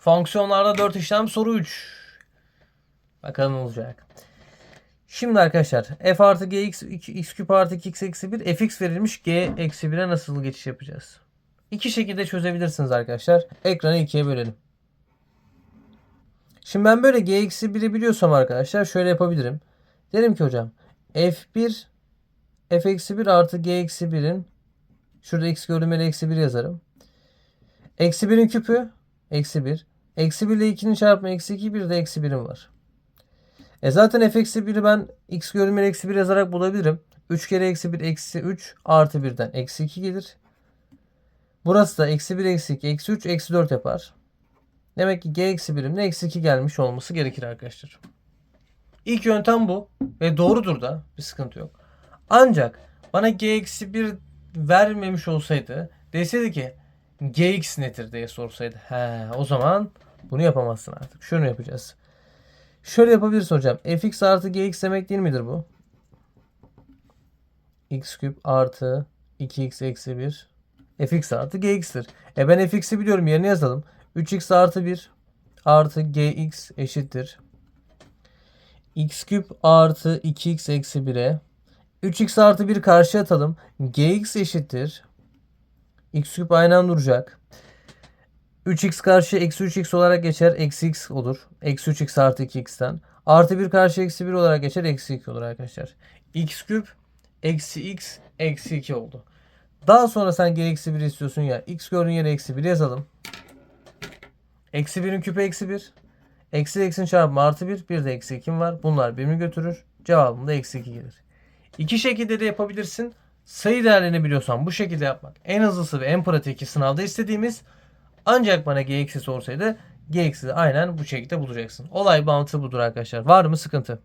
Fonksiyonlarda 4 işlem soru 3. Bakalım olacak. Şimdi arkadaşlar f artı gx x küp artı 2x eksi 1 fx verilmiş g eksi 1'e nasıl geçiş yapacağız? İki şekilde çözebilirsiniz arkadaşlar. Ekranı ikiye bölelim. Şimdi ben böyle g eksi 1'i biliyorsam arkadaşlar şöyle yapabilirim. Derim ki hocam f1 f eksi 1 artı g eksi 1'in şurada x görünmeli eksi 1 yazarım. Eksi 1'in küpü eksi 1. Eksi 1 ile 2'nin çarpımı eksi 2 bir de eksi 1'im var. E zaten f eksi 1'i ben x görünmeli eksi 1 yazarak bulabilirim. 3 kere eksi 1 eksi 3 artı 1'den eksi 2 gelir. Burası da eksi 1 eksi 2 eksi 3 eksi 4 yapar. Demek ki g eksi 1'imde eksi 2 gelmiş olması gerekir arkadaşlar. İlk yöntem bu ve doğrudur da bir sıkıntı yok. Ancak bana g eksi 1 vermemiş olsaydı deseydi ki gx nedir diye sorsaydı. He, o zaman bunu yapamazsın artık. Şunu yapacağız. Şöyle yapabilirsin hocam. fx artı gx demek değil midir bu? x küp artı 2x eksi 1 fx artı gx'tir. E ben fx'i biliyorum yerine yazalım. 3x artı 1 artı gx eşittir. x küp artı 2x eksi 1'e 3x artı 1 karşıya atalım. gx eşittir. x küp aynı anda duracak. 3x karşı eksi 3x olarak geçer. Eksi x olur. Eksi 3x artı 2x'ten. Artı 1 karşı eksi 1 olarak geçer. Eksi 2 olur arkadaşlar. x küp eksi x eksi 2 oldu. Daha sonra sen g eksi 1 istiyorsun ya. x gördüğün yere eksi 1 yazalım. Eksi 1'in küpü eksi 1. Eksi eksinin çarpımı artı 1. Bir de eksi 2'm var. Bunlar birbirini götürür. Cevabım da eksi 2 gelir. İki şekilde de yapabilirsin. Sayı değerlerini biliyorsan bu şekilde yapmak en hızlısı ve en pratik sınavda istediğimiz ancak bana g eksi sorsaydı g eksi de aynen bu şekilde bulacaksın. Olay mantığı budur arkadaşlar. Var mı sıkıntı?